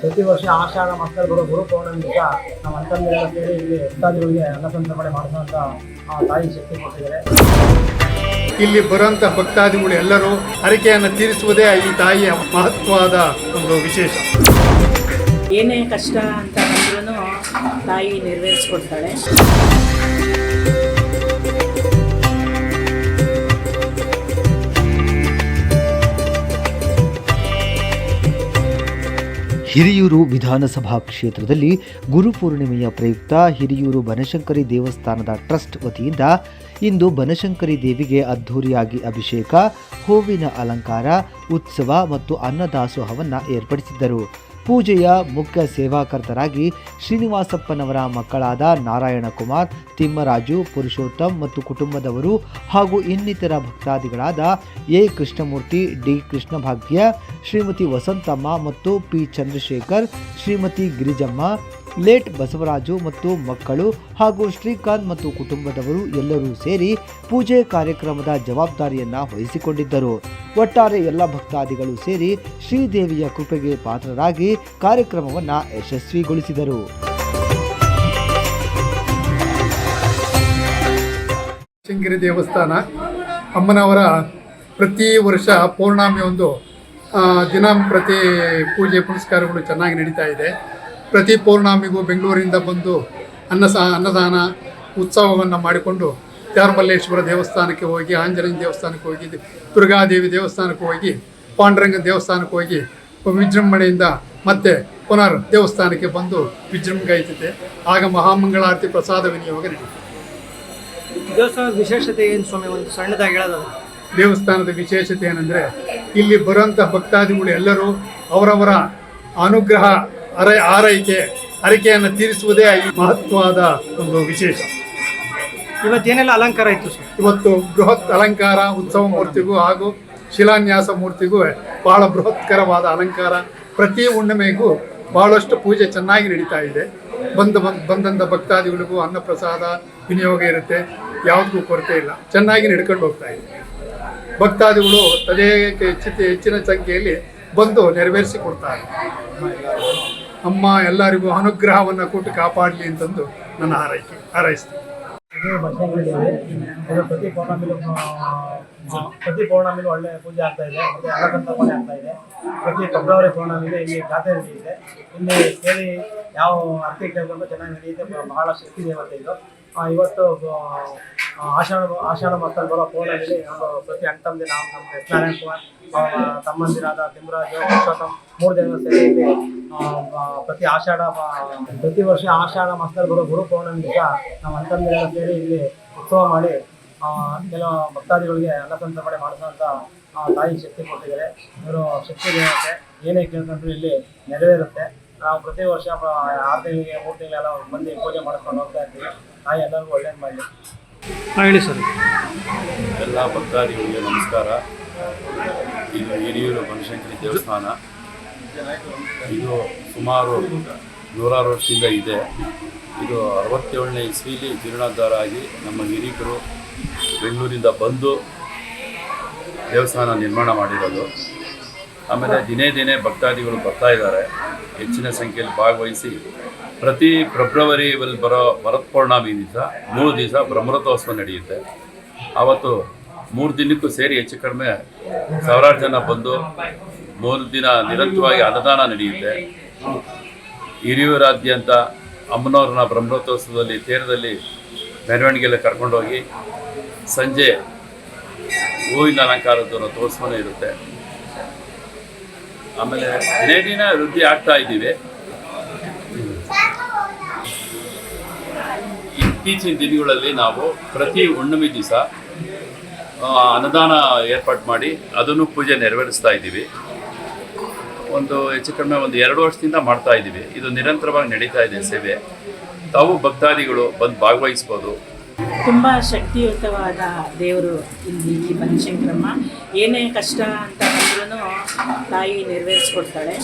ಪ್ರತಿ ವರ್ಷ ಆಷಾಢ ಮಕ್ಕಳು ಬರೋ ಗುರು ಪೌರ್ಣಮಿಗ ನಮ್ಮ ಅಂತಂದಿರ ಸೇರಿ ಇಲ್ಲಿ ಭಕ್ತಾದಿಗಳಿಗೆ ಅನ್ನ ಸಂತರ್ಪಣೆ ಮಾಡಿಸುವಂತ ಆ ತಾಯಿ ಶಕ್ತಿ ಕೊಟ್ಟಿದ್ದಾರೆ. ಇಲ್ಲಿ ಬರುವಂತ ಭಕ್ತಾದಿಗಳು ಎಲ್ಲರೂ ಹರಕೆಯನ್ನು ತೀರಿಸುವುದೇ ಈ ತಾಯಿಯ ಮಹತ್ವದ ಒಂದು ವಿಶೇಷ. ಏನೇ ಕಷ್ಟ ಅಂತ ಬಂದ್ರೂ ತಾಯಿ ನೆರವೇರಿಸ್ಕೊಡ್ತಾಳೆ. ಹಿರಿಯೂರು ವಿಧಾನಸಭಾ ಕ್ಷೇತ್ರದಲ್ಲಿ ಗುರುಪೂರ್ಣಿಮೆಯ ಪ್ರಯುಕ್ತ ಹಿರಿಯೂರು ಬನಶಂಕರಿ ದೇವಸ್ಥಾನದ ಟ್ರಸ್ಟ್ ವತಿಯಿಂದ ಇಂದು ಬನಶಂಕರಿ ದೇವಿಗೆ ಅದ್ಧೂರಿಯಾಗಿ ಅಭಿಷೇಕ, ಹೂವಿನ ಅಲಂಕಾರ, ಉತ್ಸವ ಮತ್ತು ಅನ್ನದಾಸೋಹವನ್ನು ಏರ್ಪಡಿಸಿದ್ದರು. ಪೂಜೆಯ ಮುಖ್ಯ ಸೇವಾಕರ್ತರಾಗಿ ಶ್ರೀನಿವಾಸಪ್ಪನವರ ಮಕ್ಕಳಾದ ನಾರಾಯಣ ಕುಮಾರ್ ತಿಮ್ಮರಾಜು, ಪುರುಷೋತ್ತಮ್ ಮತ್ತು ಕುಟುಂಬದವರು ಹಾಗೂ ಇನ್ನಿತರ ಭಕ್ತಾದಿಗಳಾದ ಎ. ಕೃಷ್ಣಮೂರ್ತಿ, ಡಿ. ಕೃಷ್ಣಭಾಗ್ಯ, ಶ್ರೀಮತಿ ವಸಂತಮ್ಮ ಮತ್ತು ಪಿ. ಚಂದ್ರಶೇಖರ್, ಶ್ರೀಮತಿ ಗಿರಿಜಮ್ಮ ಲೇಟ್ ಬಸವರಾಜು ಮತ್ತು ಮಕ್ಕಳು ಹಾಗೂ ಶ್ರೀಕಾಂತ್ ಮತ್ತು ಕುಟುಂಬದವರು ಎಲ್ಲರೂ ಸೇರಿ ಪೂಜೆ ಕಾರ್ಯಕ್ರಮದ ಜವಾಬ್ದಾರಿಯನ್ನ ವಹಿಸಿಕೊಂಡಿದ್ದರು. ಒಟ್ಟಾರೆ ಎಲ್ಲ ಭಕ್ತಾದಿಗಳು ಸೇರಿ ಶ್ರೀದೇವಿಯ ಕೃಪೆಗೆ ಪಾತ್ರರಾಗಿ ಕಾರ್ಯಕ್ರಮವನ್ನು ಯಶಸ್ವಿಗೊಳಿಸಿದರು. ಶಂಕರಿ ದೇವಸ್ಥಾನ ಅಮ್ಮನವರ ಪ್ರತಿ ವರ್ಷ ಪೌರ್ಣಾಮಿ ಒಂದು ದಿನ ಪ್ರತಿ ಪೂಜೆ ಪುನಸ್ಕಾರಗಳು ಚೆನ್ನಾಗಿ ನಡೀತಾ ಇದೆ. ಪ್ರತಿ ಪೌರ್ಣಮಿಗೂ ಬೆಂಗಳೂರಿಂದ ಬಂದು ಅನ್ನ ಅನ್ನದಾನ ಉತ್ಸವವನ್ನು ಮಾಡಿಕೊಂಡು ತ್ಯಾರಮಲ್ಲೇಶ್ವರ ದೇವಸ್ಥಾನಕ್ಕೆ ಹೋಗಿ ಆಂಜನೇಯ ದೇವಸ್ಥಾನಕ್ಕೆ ಹೋಗಿ ದುರ್ಗಾದೇವಿ ದೇವಸ್ಥಾನಕ್ಕೆ ಹೋಗಿ ಪಾಂಡುರಂಗ ದೇವಸ್ಥಾನಕ್ಕೆ ಹೋಗಿ ವಿಜೃಂಭಣೆಯಿಂದ ಮತ್ತೆ ಪುನರ್ ದೇವಸ್ಥಾನಕ್ಕೆ ಬಂದು ವಿಜೃಂಭಣೆ ಆಗ ಮಹಾಮಂಗಳಾರತಿ ಪ್ರಸಾದ ವಿನಿಯೋಗ ನಡೀತದೆ. ದೇವಸ್ಥಾನದ ವಿಶೇಷತೆ ಏನು ಸ್ವಾಮಿ? ಒಂದು ಸಣ್ಣದಾಗಿ ಹೇಳೋದು. ದೇವಸ್ಥಾನದ ವಿಶೇಷತೆ ಏನಂದರೆ ಇಲ್ಲಿ ಬರುವಂಥ ಭಕ್ತಾದಿಗಳು ಎಲ್ಲರೂ ಅವರವರ ಅನುಗ್ರಹ ಅರ ಆರೈಕೆ ಹರಕೆಯನ್ನು ತೀರಿಸುವುದೇ ಮಹತ್ವವಾದ ಮಹತ್ವದ ಒಂದು ವಿಶೇಷ. ಇವತ್ತೇನೆಲ್ಲ ಅಲಂಕಾರ ಇತ್ತು ಸರ್? ಇವತ್ತು ಬೃಹತ್ ಅಲಂಕಾರ ಉತ್ಸವ ಮೂರ್ತಿಗೂ ಹಾಗೂ ಶಿಲಾನ್ಯಾಸ ಮೂರ್ತಿಗೂ ಬಹಳ ಬೃಹತ್ಕರವಾದ ಅಲಂಕಾರ. ಪ್ರತಿ ಹುಣ್ಣಿಮೆಗೂ ಬಹಳಷ್ಟು ಪೂಜೆ ಚೆನ್ನಾಗಿ ನಡೀತಾ ಇದೆ. ಬಂದು ಬಂದ್ ಬಂದಂಥ ಭಕ್ತಾದಿಗಳಿಗೂ ಅನ್ನಪ್ರಸಾದ ವಿನಿಯೋಗ ಇರುತ್ತೆ. ಯಾವುದಕ್ಕೂ ಕೊರತೆ ಇಲ್ಲ. ಚೆನ್ನಾಗಿ ನಡ್ಕೊಂಡು ಹೋಗ್ತಾ ಇದೆ. ಭಕ್ತಾದಿಗಳು ತದೇ ಹೆಚ್ಚಿನ ಹೆಚ್ಚಿನ ಸಂಖ್ಯೆಯಲ್ಲಿ ಬಂದು ನೆರವೇರಿಸಿ ಕೊಡ್ತಾರೆ. ಅಮ್ಮ ಎಲ್ಲರಿಗೂ ಅನುಗ್ರಹವನ್ನು ಕೊಟ್ಟು ಕಾಪಾಡಲಿ ಅಂತಂದು ನನ್ನ ಹಾರೈಕೆ, ಹಾರೈಸ್ತೀನಿ. ಇದು. ಇದು ಪ್ರತಿ ಪೌರ್ಣಮಿಲೂ ಪ್ರತಿ ಒಳ್ಳೆ ಪೂಜೆ ಆಗ್ತಾ ಇದೆ, ಮತ್ತೆ ಅನ್ನಸಂತರ್ಪಣೆ ಆಗ್ತಾ ಇದೆ. ಪ್ರತಿ ಫೆಬ್ರವರಿ ಪೌರ್ಣಮಿಗೆ ಇಲ್ಲಿ ಜಾತ್ರೆ ನಡೆಯುತ್ತೆ. ಇಲ್ಲಿ ಕೇಳಿ ಯಾವ ಅರ್ಥ ಚೆನ್ನಾಗಿ ನಡೆಯುತ್ತೆ ಬಹಳ ಶಕ್ತಿ ದೇವತೆ ಇದು. ಇವತ್ತು ಆಷಾಢ ಆಷಾಢ ಮಕ್ಕಳು ಬರೋ ಪೌರ್ಣಮಿಲಿ ಪ್ರತಿ ಅಣ್ಣ ನಾವು ನಮ್ಮ ಸತ್ಯನಾರಾಯಣ ಕುಮಾರ್ ತಮ್ಮಂದಿರಾದ ತಿಮ್ಮರಾಜು ಪುರುಷೋತ್ತಮ್ ಮೂರು ಜನ ಸೇರಿ ಪ್ರತಿ ಆಷಾಢ ಪ್ರತಿ ವರ್ಷ ಆಷಾಢ ಮಾಸದಲ್ಲಿ ಬರೋ ಗುರು ಪೌರ್ಣಮಿಗ ನಮ್ಮ ಅಣ್ಣ ಸೇರಿ ಇಲ್ಲಿ ಉತ್ಸವ ಮಾಡಿ ಕೆಲವು ಭಕ್ತಾದಿಗಳಿಗೆ ಅನ್ನ ಮಾಡಿ ಮಾಡಿಸುವಂತ ಆ, ತಾಯಿ ಶಕ್ತಿ ಕೊಟ್ಟಿದ್ದಾರೆ. ಇವರು ಶಕ್ತಿ ಏನೇ ಕೇಳ್ಕೊಂಡ್ರು ಇಲ್ಲಿ ನೆರವೇರುತ್ತೆ. ನಾವು ಪ್ರತಿ ವರ್ಷ ಆರು ತಿಂಗಳಿಗೆ ಮೂರು ತಿಂಗಳೆಲ್ಲ ಬಂದು ಪೂಜೆ ಮಾಡ್ಕೊಂಡು ಹೋಗ್ತಾ ಇರ್ತೀವಿ. ತಾಯಿ ಎಲ್ಲರಿಗೂ ಒಳ್ಳೇದು ಮಾಡಿ ಹೇಳಿ ಸರ್. ಎಲ್ಲ ಭಕ್ತಾದಿಗಳಿಗೆ ನಮಸ್ಕಾರ. ಇದು ಹಿರಿಯೂರು ಬನಶಂಕರಿ ದೇವಸ್ಥಾನ. ಇದು ಸುಮಾರು ನೂರಾರು ವರ್ಷದಿಂದ ಇದೆ. ಇದು ಅರವತ್ತೇಳನೇ ಇಸ್ವಿಲಿ ಜೀರ್ಣೋದ್ಧಾರ ಆಗಿ ನಮ್ಮ ಹಿರಿಯರು ಬೆಂಗಳೂರಿಂದ ಬಂದು ದೇವಸ್ಥಾನ ನಿರ್ಮಾಣ ಮಾಡಿರೋದು. ಆಮೇಲೆ ದಿನೇ ದಿನೇ ಭಕ್ತಾದಿಗಳು ಬರ್ತಾ ಇದ್ದಾರೆ. ಹೆಚ್ಚಿನ ಸಂಖ್ಯೆಯಲ್ಲಿ ಭಾಗವಹಿಸಿ ಪ್ರತಿ ಫೆಬ್ರವರಿಯಲ್ಲಿ ಬರೋ ಭರತ್ ಪೌರ್ಣಮಿ ದಿವಸ, ಮೂರು ದಿವಸ ಬ್ರಹ್ಮರಥೋತ್ಸವ ನಡೆಯುತ್ತೆ. ಆವತ್ತು ಮೂರು ದಿನಕ್ಕೂ ಸೇರಿ ಹೆಚ್ಚು ಕಡಿಮೆ ಸಾವಿರಾರು ಜನ ಬಂದು ಮೂರು ದಿನ ನಿರಂತರವಾಗಿ ಅನ್ನದಾನ ನಡೆಯುತ್ತೆ. ಹಿರಿಯೂರಾದ್ಯಂತ ಅಮ್ಮನವ್ರನ್ನ ಬ್ರಹ್ಮರಥೋತ್ಸವದಲ್ಲಿ ತೀರದಲ್ಲಿ ಮೆರವಣಿಗೆಯಲ್ಲಿ ಕರ್ಕೊಂಡೋಗಿ ಸಂಜೆ ಹೂವಿನ ಅಲಂಕಾರದ್ದು ತೋರಿಸ್ತಾನೆ ಇರುತ್ತೆ. ಆಮೇಲೆ ದಿನೇ ವೃದ್ಧಿ ಆಗ್ತಾ ಇದ್ದೀವಿ. ಇತ್ತೀಚಿನ ದಿನಗಳಲ್ಲಿ ನಾವು ಪ್ರತಿ ಹುಣ್ಣಿಮೆ ದಿವಸ ಅನುದಾನ ಏರ್ಪಾಡು ಮಾಡಿ ಅದನ್ನು ಪೂಜೆ ನೆರವೇರಿಸ್ತಾ ಇದ್ದೀವಿ. ಒಂದು ಹೆಚ್ಚು ಕಡಿಮೆ ಒಂದು ಎರಡು ವರ್ಷದಿಂದ ಮಾಡ್ತಾ ಇದ್ದೀವಿ. ಇದು ನಿರಂತರವಾಗಿ ನಡೀತಾ ಇದೆ ಸೇವೆ. ತಾವು ಭಕ್ತಾದಿಗಳು ಬಂದು ಭಾಗವಹಿಸ್ಬೋದು. ತುಂಬ ಶಕ್ತಿಯುತವಾದ ದೇವರು ಇಲ್ಲಿ ಈ ಬನಶಂಕರಮ್ಮ. ಏನೇ ಕಷ್ಟ ಅಂತ ಅಂದ್ರೂ ತಾಯಿ ನೆರವೇರಿಸ್ಕೊಡ್ತಾಳೆ.